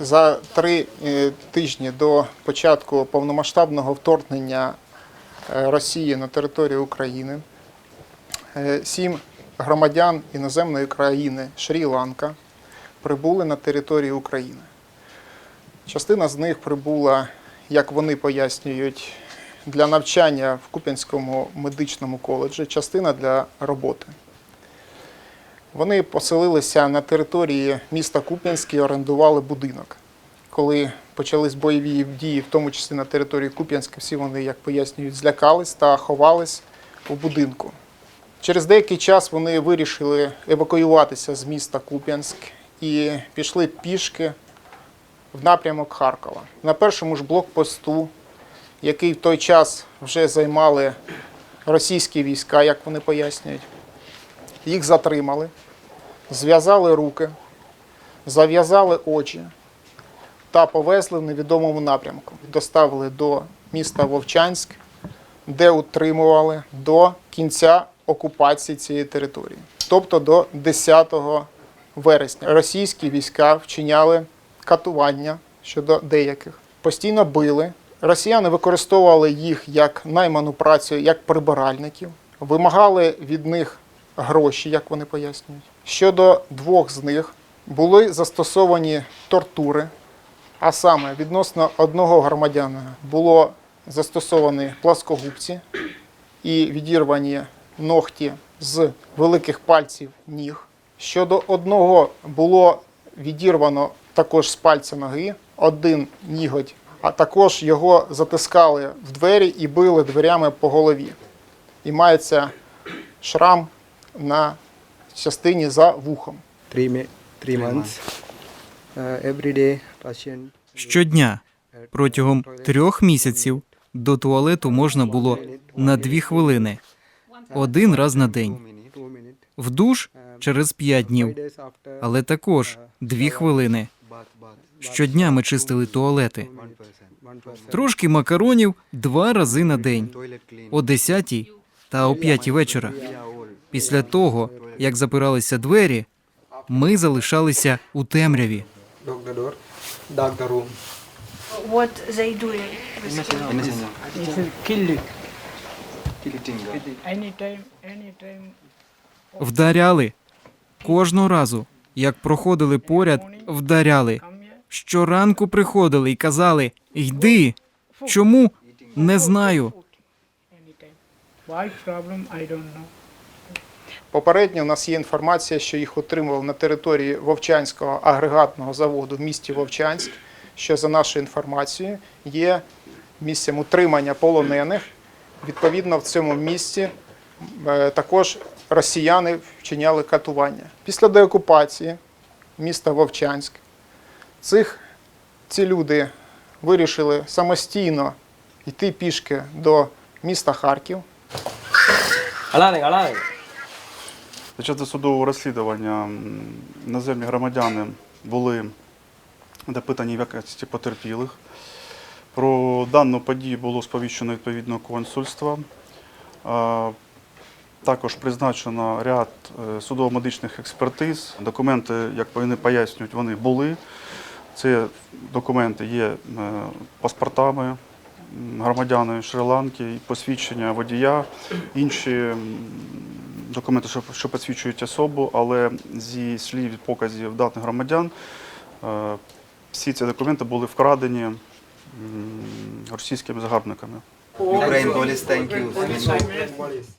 За три е, тижні до початку повномасштабного вторгнення е, Росії на територію України е, сім громадян іноземної країни Шрі-Ланка прибули на територію України. Частина з них прибула, як вони пояснюють, для навчання в Куп'янському медичному коледжі, частина для роботи. Вони поселилися на території міста Куп'янськ і орендували будинок. Коли почались бойові дії, в тому числі на території Куп'янська, всі вони, як пояснюють, злякались та ховались у будинку. Через деякий час вони вирішили евакуюватися з міста Куп'янськ і пішли пішки в напрямок Харкова. На першому ж блокпосту, який в той час вже займали російські війська, як вони пояснюють, їх затримали, зв'язали руки, зав'язали очі та повезли в невідомому напрямку. Доставили до міста Вовчанськ, де утримували до кінця окупації цієї території, тобто до 10 вересня. Російські війська вчиняли катування щодо деяких, постійно били. Росіяни використовували їх як найману працю, як прибиральників, вимагали від них гроші, як вони пояснюють. Щодо двох з них були застосовані тортури, а саме відносно одного громадянина було застосовані пласкогубці і відірвані ногті з великих пальців ніг. Щодо одного було відірвано також з пальця ноги один ніготь, а також його затискали в двері і били дверями по голові. І мається шрам на частині за вухом. Uh, Щодня протягом трьох місяців до туалету можна було на дві хвилини, один раз на день. В душ через п'ять днів, але також дві хвилини. Щодня ми чистили туалети. Трошки макаронів два рази на день, о 10 та о 5 вечора. Після того, як запиралися двері, ми залишалися у темряві. Вдаряли кожного разу, як проходили поряд, вдаряли. Щоранку приходили і казали: Йди. Чому? Не знаю. Попередньо у нас є інформація, що їх отримували на території Вовчанського агрегатного заводу в місті Вовчанськ, що за нашою інформацією є місцем утримання полонених. Відповідно, в цьому місці е, також росіяни вчиняли катування. Після деокупації міста Вовчанськ цих, ці люди вирішили самостійно йти пішки до міста Харків. Під час досудового розслідування м, іноземні громадяни були допитані в якості потерпілих. Про дану подію було сповіщено відповідно консульство. Також призначено ряд е, судово-медичних експертиз. Документи, як вони пояснюють, вони були. Це документи є е, паспортами громадяни Шри-Ланки, посвідчення водія, інші документи, що, що посвідчують особу, але зі слів показів даних громадян, е, всі ці документи були вкрадені російськими загарбниками. Ukraine police, thank you.